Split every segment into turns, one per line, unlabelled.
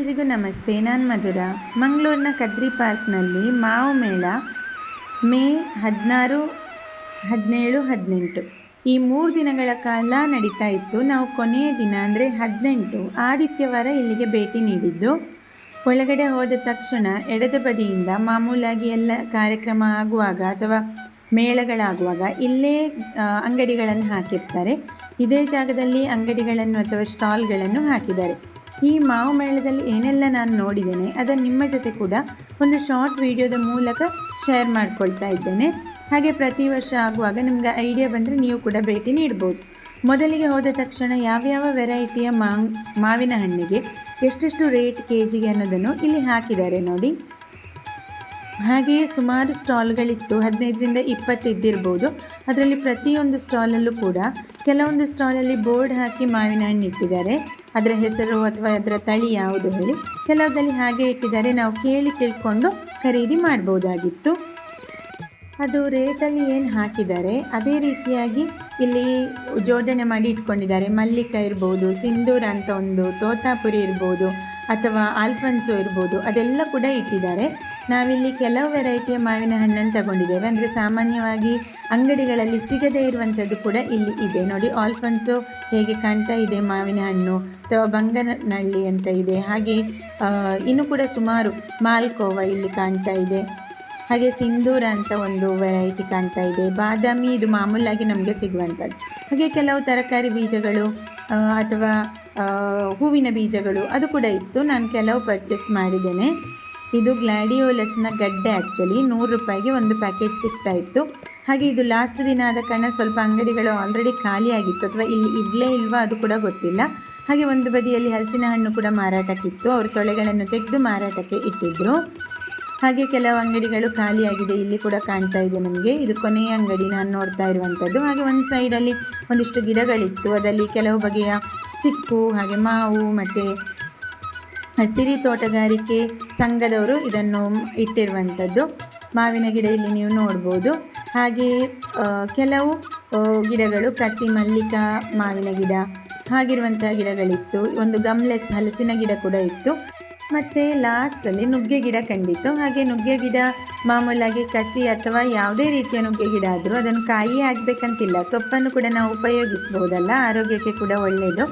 ಎಲ್ರಿಗೂ ನಮಸ್ತೆ. ನಾನು ಮಧುರ. ಮಂಗಳೂರಿನ ಕದ್ರಿ ಪಾರ್ಕ್ನಲ್ಲಿ ಮಾವು ಮೇಳ ಮೇ ಹದಿನಾರು, ಹದಿನೇಳು, ಹದಿನೆಂಟು. ಈ ಮೂರು ದಿನಗಳ ಕಾಲ ನಡೀತಾ ಇತ್ತು. ನಾವು ಕೊನೆಯ ದಿನ ಅಂದರೆ ಹದಿನೆಂಟು. ಆದಿತ್ಯವಾರ ಇಲ್ಲಿಗೆ ಭೇಟಿ ನೀಡಿದ್ದು. ಒಳಗಡೆ ಹೋದ ತಕ್ಷಣ ಎಡದ ಬದಿಯಿಂದ ಮಾಮೂಲಾಗಿ ಎಲ್ಲ ಕಾರ್ಯಕ್ರಮ ಆಗುವಾಗ ಅಥವಾ ಮೇಳಗಳಾಗುವಾಗ ಇಲ್ಲೇ ಅಂಗಡಿಗಳನ್ನು ಹಾಕಿರ್ತಾರೆ. ಇದೇ ಜಾಗದಲ್ಲಿ ಅಂಗಡಿಗಳನ್ನು ಅಥವಾ ಸ್ಟಾಲ್ಗಳನ್ನು ಹಾಕಿದ್ದಾರೆ. ಈ ಮಾವು ಮೇಳದಲ್ಲಿ ಏನೆಲ್ಲ ನಾನು ನೋಡಿದ್ದೇನೆ, ಅದನ್ನು ನಿಮ್ಮ ಜೊತೆ ಕೂಡ ಒಂದು ಶಾರ್ಟ್ ವಿಡಿಯೋದ ಮೂಲಕ ಶೇರ್ ಮಾಡ್ಕೊಳ್ತಾ ಇದ್ದೇನೆ. ಹಾಗೆ ಪ್ರತಿ ವರ್ಷ ಆಗುವಾಗ ನಿಮ್ಗೆ ಐಡಿಯಾ ಬಂದರೆ ನೀವು ಕೂಡ ಭೇಟಿ ನೀಡ್ಬೋದು. ಮೊದಲಿಗೆ ಹೋದ ತಕ್ಷಣ ಯಾವ್ಯಾವ ವೆರೈಟಿಯ ಮಾವಿನ ಹಣ್ಣಿಗೆ ಎಷ್ಟೆಷ್ಟು ರೇಟ್ ಕೆ ಜಿಗೆ ಅನ್ನೋದನ್ನು ಇಲ್ಲಿ ಹಾಕಿದ್ದಾರೆ ನೋಡಿ. ಹಾಗೆಯೇ ಸುಮಾರು ಸ್ಟಾಲ್ಗಳಿತ್ತು, ಹದಿನೈದರಿಂದ ಇಪ್ಪತ್ತು ಇದ್ದಿರ್ಬೋದು. ಅದರಲ್ಲಿ ಪ್ರತಿಯೊಂದು ಸ್ಟಾಲಲ್ಲೂ ಕೂಡ ಕೆಲವೊಂದು ಸ್ಟಾಲಲ್ಲಿ ಬೋರ್ಡ್ ಹಾಕಿ ಮಾವಿನ ಹಣ್ಣು ಇಟ್ಟಿದ್ದಾರೆ. ಅದರ ಹೆಸರು ಅಥವಾ ಅದರ ತಳಿ ಯಾವುದು ಹೇಳಿ ಕೆಲವದಲ್ಲಿ ಹಾಗೆ ಇಟ್ಟಿದ್ದಾರೆ. ನಾವು ಕೇಳಿ ತಿಳ್ಕೊಂಡು ಖರೀದಿ ಮಾಡ್ಬೋದಾಗಿತ್ತು. ಅದು ರೇಟಲ್ಲಿ ಏನು ಹಾಕಿದ್ದಾರೆ, ಅದೇ ರೀತಿಯಾಗಿ ಇಲ್ಲಿ ಜೋಡಣೆ ಮಾಡಿ ಇಟ್ಕೊಂಡಿದ್ದಾರೆ. ಮಲ್ಲಿಕ ಇರ್ಬೋದು ಸಿಂಧೂರ ಅಂತ ಒಂದು, ತೋತಾಪುರಿ ಇರ್ಬೋದು, ಅಥವಾ ಆಲ್ಫನ್ಸೋ ಇರ್ಬೋದು, ಅದೆಲ್ಲ ಕೂಡ ಇಟ್ಟಿದ್ದಾರೆ. ನಾವಿಲ್ಲಿ ಕೆಲವು ವೆರೈಟಿಯ ಮಾವಿನ ಹಣ್ಣನ್ನು ತಗೊಂಡಿದ್ದೇವೆ. ಅಂದರೆ ಸಾಮಾನ್ಯವಾಗಿ ಅಂಗಡಿಗಳಲ್ಲಿ ಸಿಗದೇ ಇರುವಂಥದ್ದು ಕೂಡ ಇಲ್ಲಿ ಇದೆ. ನೋಡಿ, ಆಲ್ಫನ್ಸು ಹೇಗೆ ಕಾಣ್ತಾ ಇದೆ ಮಾವಿನ ಹಣ್ಣು ಅಥವಾ ಬಂಗನಳ್ಳಿ ಅಂತ ಇದೆ. ಹಾಗೆ ಇನ್ನೂ ಕೂಡ ಸುಮಾರು ಮಾಲ್ಕೋವ ಇಲ್ಲಿ ಕಾಣ್ತಾ ಇದೆ. ಹಾಗೆ ಸಿಂಧೂರ ಅಂತ ಒಂದು ವೆರೈಟಿ ಕಾಣ್ತಾ ಇದೆ. ಬಾದಾಮಿ ಇದು ಮಾಮೂಲಾಗಿ ನಮಗೆ ಸಿಗುವಂಥದ್ದು. ಹಾಗೆ ಕೆಲವು ತರಕಾರಿ ಬೀಜಗಳು ಅಥವಾ ಹೂವಿನ ಬೀಜಗಳು ಅದು ಕೂಡ ಇತ್ತು. ನಾನು ಕೆಲವು ಪರ್ಚೇಸ್ ಮಾಡಿದ್ದೇನೆ. ಇದು ಗ್ಲಾಡಿಯೋಲಸ್ನ ಗಡ್ಡೆ ಆ್ಯಕ್ಚುಲಿ ನೂರು ರೂಪಾಯಿಗೆ ಒಂದು ಪ್ಯಾಕೆಟ್ ಸಿಗ್ತಾ ಇತ್ತು. ಹಾಗೆ ಇದು ಲಾಸ್ಟ್ ದಿನ ಆದ ಕಾರಣ ಸ್ವಲ್ಪ ಅಂಗಡಿಗಳು ಆಲ್ರೆಡಿ ಖಾಲಿಯಾಗಿತ್ತು ಅಥವಾ ಇಲ್ಲಿ ಇರಲೇ ಇಲ್ವಾ ಅದು ಕೂಡ ಗೊತ್ತಿಲ್ಲ. ಹಾಗೆ ಒಂದು ಬದಿಯಲ್ಲಿ ಹಲಸಿನ ಹಣ್ಣು ಕೂಡ ಮಾರಾಟಕ್ಕಿತ್ತು. ಅವರು ತೊಳೆಗಳನ್ನು ತೆಗೆದು ಮಾರಾಟಕ್ಕೆ ಇಟ್ಟಿದ್ದರು ಹಾಗೆ ಕೆಲವು ಅಂಗಡಿಗಳು ಖಾಲಿಯಾಗಿದೆ ಇಲ್ಲಿ ಕೂಡ ಕಾಣ್ತಾ ಇದೆ ನಮಗೆ. ಇದು ಕೊನೆಯ ಅಂಗಡಿ ನಾನು ನೋಡ್ತಾ ಇರುವಂಥದ್ದು ಹಾಗೆ ಒಂದು ಸೈಡಲ್ಲಿ ಒಂದಿಷ್ಟು ಗಿಡಗಳಿತ್ತು. ಅದರಲ್ಲಿ ಕೆಲವು ಬಗೆಯ ಚಿಕ್ಕು, ಹಾಗೆ ಮಾವು, ಮತ್ತು ಹಸಿರಿ ತೋಟಗಾರಿಕೆ ಸಂಘದವರು ಇದನ್ನು ಇಟ್ಟಿರುವಂಥದ್ದು. ಮಾವಿನ ಗಿಡ ಇಲ್ಲಿ ನೀವು ನೋಡ್ಬೋದು. ಹಾಗೆ ಕೆಲವು ಗಿಡಗಳು ಕಸಿ ಮಲ್ಲಿಕ ಮಾವಿನ ಗಿಡ ಹಾಗಿರುವಂತಹ ಗಿಡಗಳಿತ್ತು. ಒಂದು ಗಮ್ಲೆಸ್ ಹಲಸಿನ ಗಿಡ ಕೂಡ ಇತ್ತು. ಮತ್ತು ಲಾಸ್ಟಲ್ಲಿ ನುಗ್ಗೆ ಗಿಡ ಕಂಡಿತ್ತು. ಹಾಗೆ ನುಗ್ಗೆ ಗಿಡ ಮಾಮೂಲಾಗಿ ಕಸಿ ಅಥವಾ ಯಾವುದೇ ರೀತಿಯ ನುಗ್ಗೆ ಗಿಡ ಆದರೂ ಅದನ್ನು ಕಾಯಿ ಆಗಬೇಕಂತಿಲ್ಲ. ಸೊಪ್ಪನ್ನು ಕೂಡ ನಾವು ಉಪಯೋಗಿಸ್ಬೋದಲ್ಲ, ಆರೋಗ್ಯಕ್ಕೆ ಕೂಡ ಒಳ್ಳೆಯದು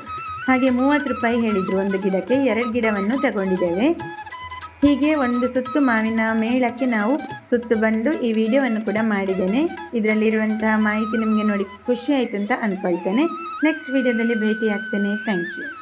ಹಾಗೆ ಮೂವತ್ತು ರೂಪಾಯಿ ಹೇಳಿದರು ಒಂದು ಗಿಡಕ್ಕೆ, ಎರಡು ಗಿಡವನ್ನು ತಗೊಂಡಿದ್ದೇವೆ. ಹೀಗೆ ಒಂದು ಸುತ್ತು ಮಾವಿನ ಮೇಳಕ್ಕೆ ನಾವು ಸುತ್ತು ಬಂದು ಈ ವಿಡಿಯೋವನ್ನು ಕೂಡ ಮಾಡಿದ್ದೇನೆ. ಇದರಲ್ಲಿರುವಂತಹ ಮಾಹಿತಿ ನಿಮಗೆ ನೋಡಿ ಖುಷಿ ಆಯಿತು ಅಂತ ಅಂದ್ಕೊಳ್ತೇನೆ ನೆಕ್ಸ್ಟ್ ವಿಡಿಯೋದಲ್ಲಿ ಭೇಟಿ ಆಗ್ತೇನೆ ಥ್ಯಾಂಕ್ ಯು